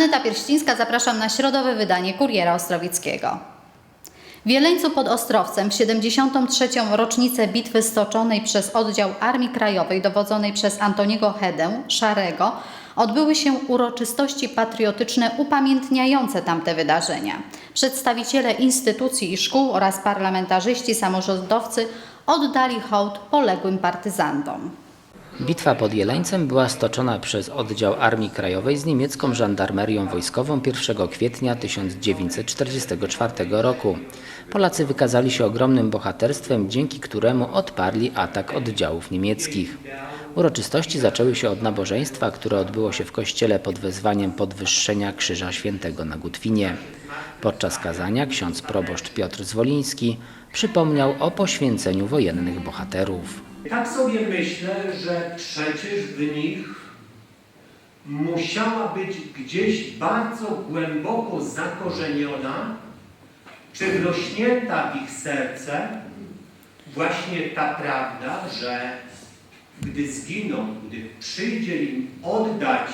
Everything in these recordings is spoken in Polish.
Aneta Pierścińska, zapraszam na środowe wydanie Kuriera Ostrowieckiego. W Jeleńcu pod Ostrowcem w 73. rocznicę bitwy stoczonej przez oddział Armii Krajowej dowodzonej przez Antoniego Hedę, Szarego, odbyły się uroczystości patriotyczne upamiętniające tamte wydarzenia. Przedstawiciele instytucji i szkół oraz parlamentarzyści samorządowcy oddali hołd poległym partyzantom. Bitwa pod Jeleńcem była stoczona przez oddział Armii Krajowej z niemiecką żandarmerią wojskową 1 kwietnia 1944 roku. Polacy wykazali się ogromnym bohaterstwem, dzięki któremu odparli atak oddziałów niemieckich. Uroczystości zaczęły się od nabożeństwa, które odbyło się w kościele pod wezwaniem podwyższenia Krzyża Świętego na Gutwinie. Podczas kazania ksiądz proboszcz Piotr Zwoliński przypomniał o poświęceniu wojennych bohaterów. Tak sobie myślę, że przecież w nich musiała być gdzieś bardzo głęboko zakorzeniona, czy wrośnięta w ich serce właśnie ta prawda, że gdy zginą, gdy przyjdzie im oddać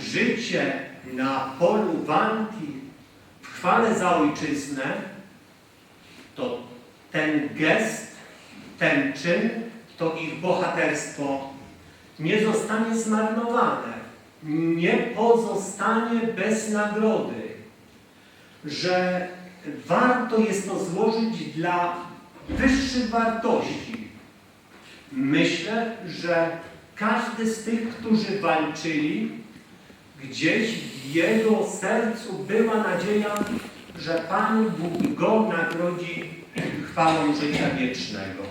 życie na polu walki w chwale za ojczyznę, to ten gest, ten czyn, to ich bohaterstwo nie zostanie zmarnowane, nie pozostanie bez nagrody, że warto jest to złożyć dla wyższych wartości. Myślę, że każdy z tych, którzy walczyli, gdzieś w jego sercu była nadzieja, że Pan Bóg go nagrodzi chwałą życia wiecznego.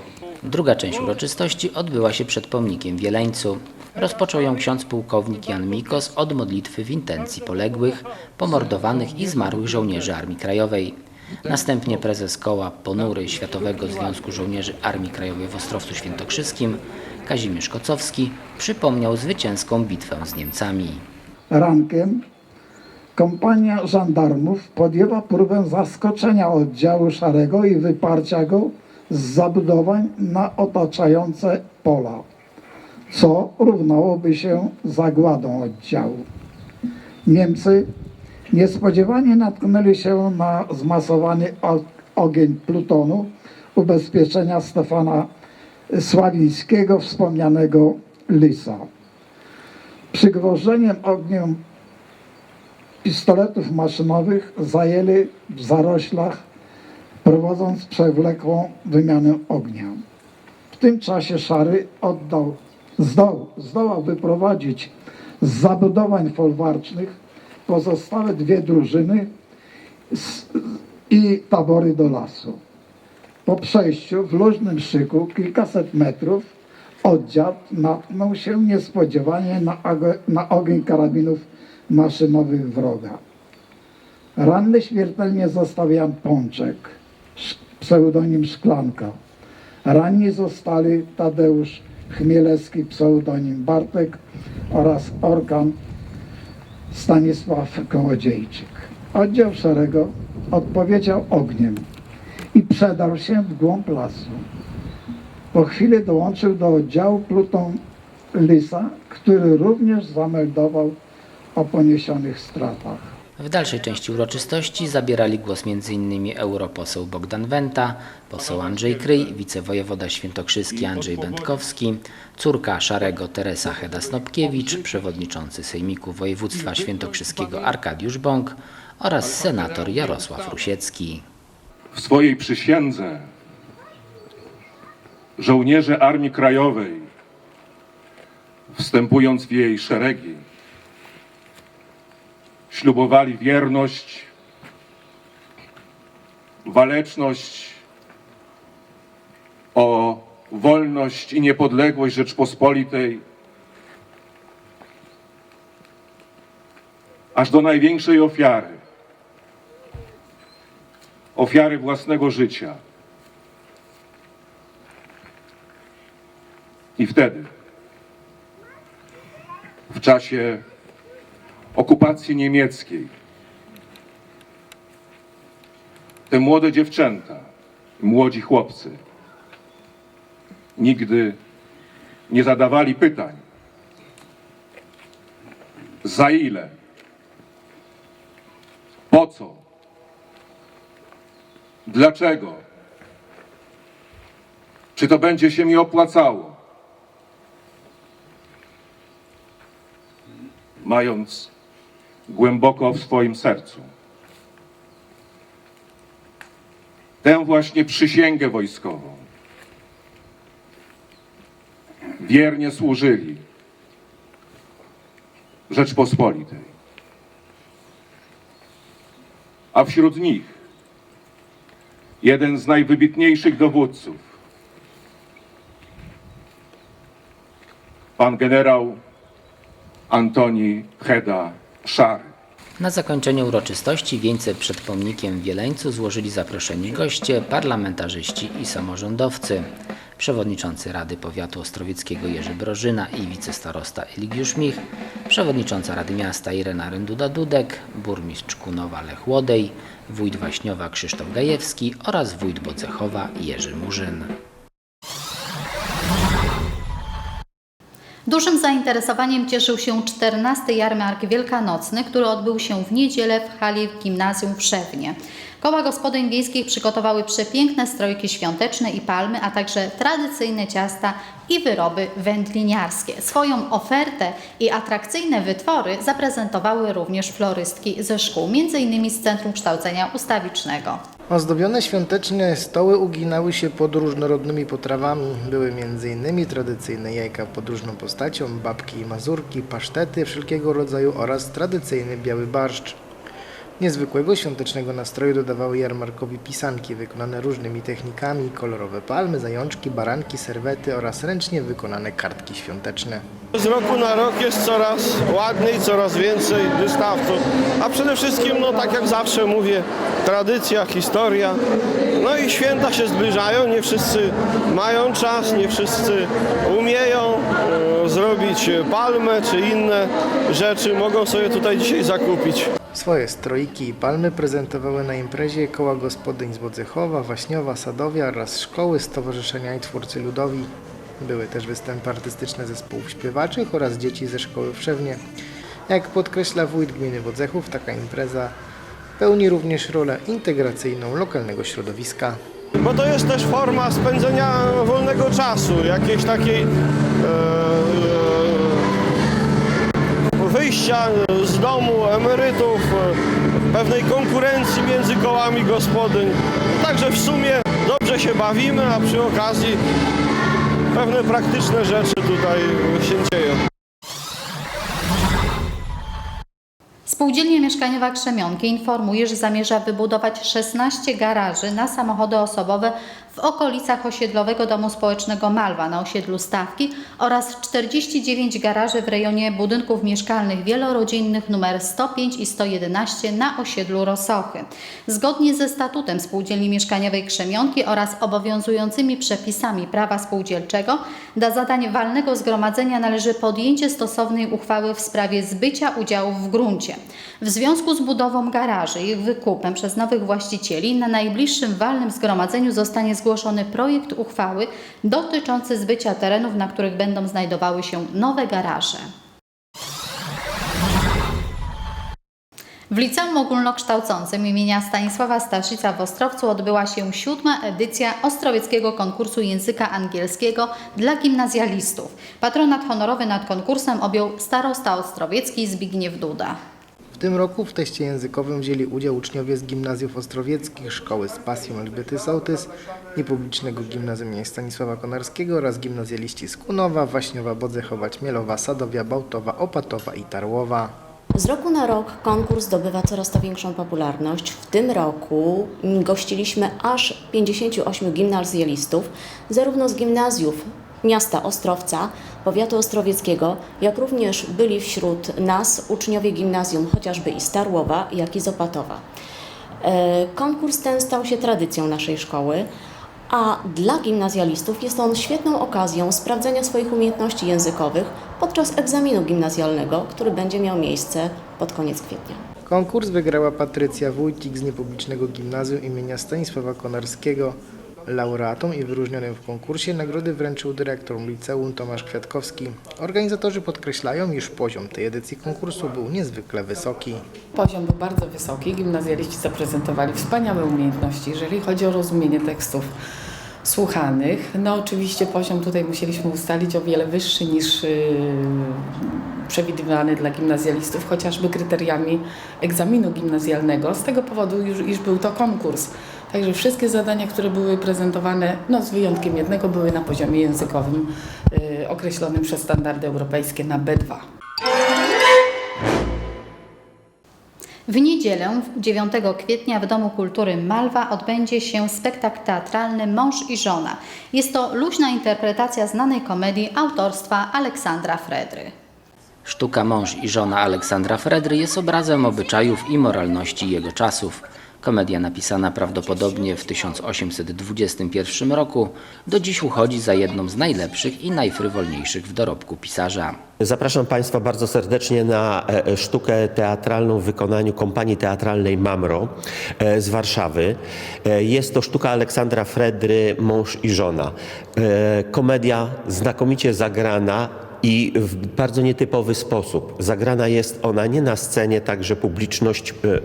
Druga część uroczystości odbyła się przed pomnikiem w Jeleńcu. Rozpoczął ją ksiądz pułkownik Jan Mikos od modlitwy w intencji poległych, pomordowanych i zmarłych żołnierzy Armii Krajowej. Następnie prezes koła Ponury Światowego Związku Żołnierzy Armii Krajowej w Ostrowcu Świętokrzyskim Kazimierz Kocowski przypomniał zwycięską bitwę z Niemcami. Rankiem kompania żandarmów podjęła próbę zaskoczenia oddziału szarego i wyparcia go z zabudowań na otaczające pola, co równałoby się zagładą oddziału. Niemcy niespodziewanie natknęli się na zmasowany ogień plutonu ubezpieczenia Stefana Sławińskiego, wspomnianego Lisa. Przygwożdżeniem ogniem pistoletów maszynowych zajęli w zaroślach, prowadząc przewlekłą wymianę ognia. W tym czasie Szary oddał, zdoł, zdołał wyprowadzić z zabudowań folwarcznych pozostałe dwie drużyny i tabory do lasu. Po przejściu w luźnym szyku kilkaset metrów oddział natknął się niespodziewanie na, na ogień karabinów maszynowych wroga. Ranny śmiertelnie został Jan Pączek, pseudonim Szklanka. Ranni zostali Tadeusz Chmielewski, pseudonim Bartek oraz Orkan Stanisław Kołodziejczyk. Oddział Szarego odpowiedział ogniem i przedarł się w głąb lasu. Po chwili dołączył do oddziału pluton Lisa, który również zameldował o poniesionych stratach. W dalszej części uroczystości zabierali głos m.in. europoseł Bogdan Wenta, poseł Andrzej Kryj, wicewojewoda świętokrzyski Andrzej Będkowski, córka Szarego Teresa Heda-Snopkiewicz, przewodniczący Sejmiku Województwa Świętokrzyskiego Arkadiusz Bąk oraz senator Jarosław Rusiecki. w swojej przysiędze żołnierze Armii Krajowej, wstępując w jej szeregi, ślubowali wierność, waleczność o wolność i niepodległość Rzeczpospolitej, aż do największej ofiary ofiary własnego życia. I wtedy, w czasie okupacji niemieckiej, te młode dziewczęta, młodzi chłopcy nigdy nie zadawali pytań, za ile, Po co? Dlaczego? Czy to będzie się mi opłacało? Mając głęboko w swoim sercu. Tę właśnie przysięgę wojskową, wiernie służyli Rzeczpospolitej. A wśród nich jeden z najwybitniejszych dowódców, pan generał Antoni Heda Szary. Na zakończenie uroczystości wieńce przed pomnikiem w Wieleńcu złożyli zaproszeni goście, parlamentarzyści i samorządowcy. Przewodniczący Rady Powiatu Ostrowieckiego Jerzy Brożyna i wicestarosta Eligiusz Mich, przewodnicząca Rady Miasta Irena Rynduda-Dudek, burmistrz Kunowa Lech Łodej, wójt Waśniowa Krzysztof Gajewski oraz wójt Bocechowa Jerzy Murzyn. Dużym zainteresowaniem cieszył się 14 jarmark wielkanocny, który odbył się w niedzielę w hali gimnazjum w Szewnie. Koła gospodyń wiejskich przygotowały przepiękne strojki świąteczne i palmy, a także tradycyjne ciasta i wyroby wędliniarskie. Swoją ofertę i atrakcyjne wytwory zaprezentowały również florystki ze szkół, m.in. z Centrum Kształcenia Ustawicznego. Ozdobione świąteczne stoły uginały się pod różnorodnymi potrawami. Były m.in. tradycyjne jajka pod różną postacią, babki i mazurki, pasztety wszelkiego rodzaju oraz tradycyjny biały barszcz. Niezwykłego świątecznego nastroju dodawały jarmarkowi pisanki wykonane różnymi technikami, kolorowe palmy, zajączki, baranki, serwety oraz ręcznie wykonane kartki świąteczne. Z roku na rok jest coraz ładniej, coraz więcej wystawców, a przede wszystkim, no tak jak zawsze mówię, tradycja, historia. No i święta się zbliżają, nie wszyscy mają czas, nie wszyscy umieją e, zrobić palmę czy inne rzeczy, mogą sobie tutaj dzisiaj zakupić. Swoje stroiki i palmy prezentowały na imprezie koła gospodyń z Bodzechowa, Waśniowa, Sadowia oraz szkoły, stowarzyszenia i twórcy ludowi. Były też występy artystyczne zespołów śpiewaczych oraz dzieci ze szkoły w Szewnie. Jak podkreśla wójt gminy Bodzechów, taka impreza pełni również rolę integracyjną lokalnego środowiska. Bo to jest też forma spędzenia wolnego czasu, jakiejś takiej e, e, wyjścia z domu emerytów, e, pewnej konkurencji między kołami gospodyń. Także w sumie dobrze się bawimy, a przy okazji pewne praktyczne rzeczy tutaj się dzieją. Spółdzielnia Mieszkaniowa Krzemionki informuje, że zamierza wybudować 16 garaży na samochody osobowe w okolicach osiedlowego domu społecznego Malwa na osiedlu Stawki oraz 49 garaży w rejonie budynków mieszkalnych wielorodzinnych nr 105 i 111 na osiedlu Rosochy. Zgodnie ze statutem Spółdzielni Mieszkaniowej Krzemionki oraz obowiązującymi przepisami prawa spółdzielczego do zadań walnego zgromadzenia należy podjęcie stosownej uchwały w sprawie zbycia udziałów w gruncie. W związku z budową garaży i wykupem przez nowych właścicieli na najbliższym walnym zgromadzeniu zostanie zgłoszony projekt uchwały dotyczący zbycia terenów, na których będą znajdowały się nowe garaże. W Liceum Ogólnokształcącym imienia Stanisława Staszica w Ostrowcu odbyła się siódma edycja Ostrowieckiego Konkursu Języka Angielskiego dla gimnazjalistów. Patronat honorowy nad konkursem objął starosta ostrowiecki Zbigniew Duda. W tym roku w teście językowym wzięli udział uczniowie z gimnazjów ostrowieckich, szkoły z pasją Elżbiety Sołtys, niepublicznego gimnazjum im. Stanisława Konarskiego oraz gimnazjaliści z Kunowa, Waśniowa, Bodzechowa, Ćmielowa, Sadowia, Bałtowa, Opatowa i Tarłowa. Z roku na rok konkurs zdobywa coraz to większą popularność. W tym roku gościliśmy aż 58 gimnazjalistów, zarówno z gimnazjów miasta Ostrowca, powiatu ostrowieckiego, jak również byli wśród nas uczniowie gimnazjum chociażby i Starłowa, jak i z Opatowa. E, Konkurs ten stał się tradycją naszej szkoły, a dla gimnazjalistów jest on świetną okazją sprawdzenia swoich umiejętności językowych podczas egzaminu gimnazjalnego, który będzie miał miejsce pod koniec kwietnia. Konkurs wygrała Patrycja Wójcik z niepublicznego gimnazjum imienia Stanisława Konarskiego. Laureatom i wyróżnionym w konkursie nagrody wręczył dyrektor liceum Tomasz Kwiatkowski. Organizatorzy podkreślają, iż poziom tej edycji konkursu był niezwykle wysoki. Poziom był bardzo wysoki. Gimnazjaliści zaprezentowali wspaniałe umiejętności, jeżeli chodzi o rozumienie tekstów słuchanych. No oczywiście poziom tutaj musieliśmy ustalić o wiele wyższy niż yy, przewidywany dla gimnazjalistów, chociażby kryteriami egzaminu gimnazjalnego, z tego powodu, już, iż był to konkurs. Także wszystkie zadania, które były prezentowane, no z wyjątkiem jednego, były na poziomie językowym yy, określonym przez standardy europejskie na B2. W niedzielę 9 kwietnia w Domu Kultury Malwa odbędzie się spektakl teatralny Mąż i żona. Jest to luźna interpretacja znanej komedii autorstwa Aleksandra Fredry. Sztuka Mąż i żona Aleksandra Fredry jest obrazem obyczajów i moralności jego czasów. Komedia napisana prawdopodobnie w 1821 roku do dziś uchodzi za jedną z najlepszych i najfrywolniejszych w dorobku pisarza. Zapraszam Państwa bardzo serdecznie na e, sztukę teatralną w wykonaniu kompanii teatralnej Mamro e, z Warszawy. E, Jest to sztuka Aleksandra Fredry, Mąż i żona. Komedia znakomicie zagrana i w bardzo nietypowy sposób. Zagrana jest ona nie na scenie, tak że publiczność e, e,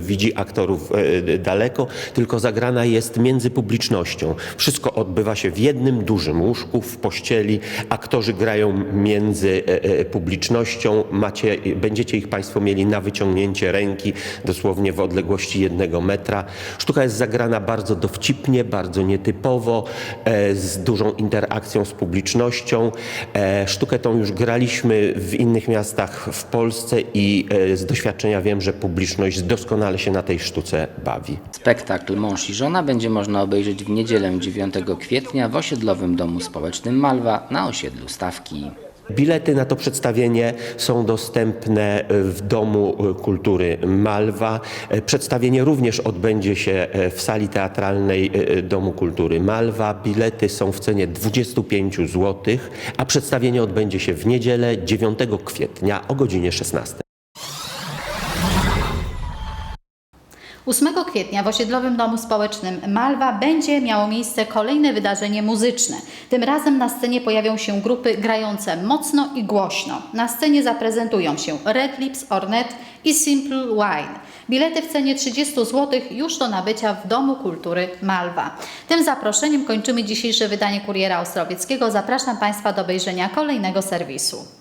widzi aktorów e, daleko, tylko zagrana jest między publicznością. Wszystko odbywa się w jednym dużym łóżku, w pościeli. Aktorzy grają między e, e, publicznością. Macie, będziecie ich Państwo mieli na wyciągnięcie ręki, dosłownie w odległości jednego metra. Sztuka jest zagrana bardzo dowcipnie, bardzo nietypowo, e, z dużą interakcją z publicznością. E, Sztukę tą już graliśmy w innych miastach w Polsce i e, z doświadczenia wiem, że publiczność doskonale się na tej sztuce bawi. Spektakl Mąż i żona będzie można obejrzeć w niedzielę 9 kwietnia w osiedlowym domu społecznym Malwa na osiedlu Stawki. Bilety na to przedstawienie są dostępne w Domu Kultury Malwa. E, Przedstawienie również odbędzie się e, w sali teatralnej e, Domu Kultury Malwa. Bilety są w cenie 25 zł, a przedstawienie odbędzie się w niedzielę 9 kwietnia o godzinie 16. 8 kwietnia w osiedlowym domu społecznym Malwa będzie miało miejsce kolejne wydarzenie muzyczne. Tym razem na scenie pojawią się grupy grające mocno i głośno. Na scenie zaprezentują się Red Lips, Ornet i Simple Wine. Bilety w cenie 30 zł już do nabycia w Domu Kultury Malwa. Tym zaproszeniem kończymy dzisiejsze wydanie Kuriera Ostrowieckiego. Zapraszam Państwa do obejrzenia kolejnego serwisu.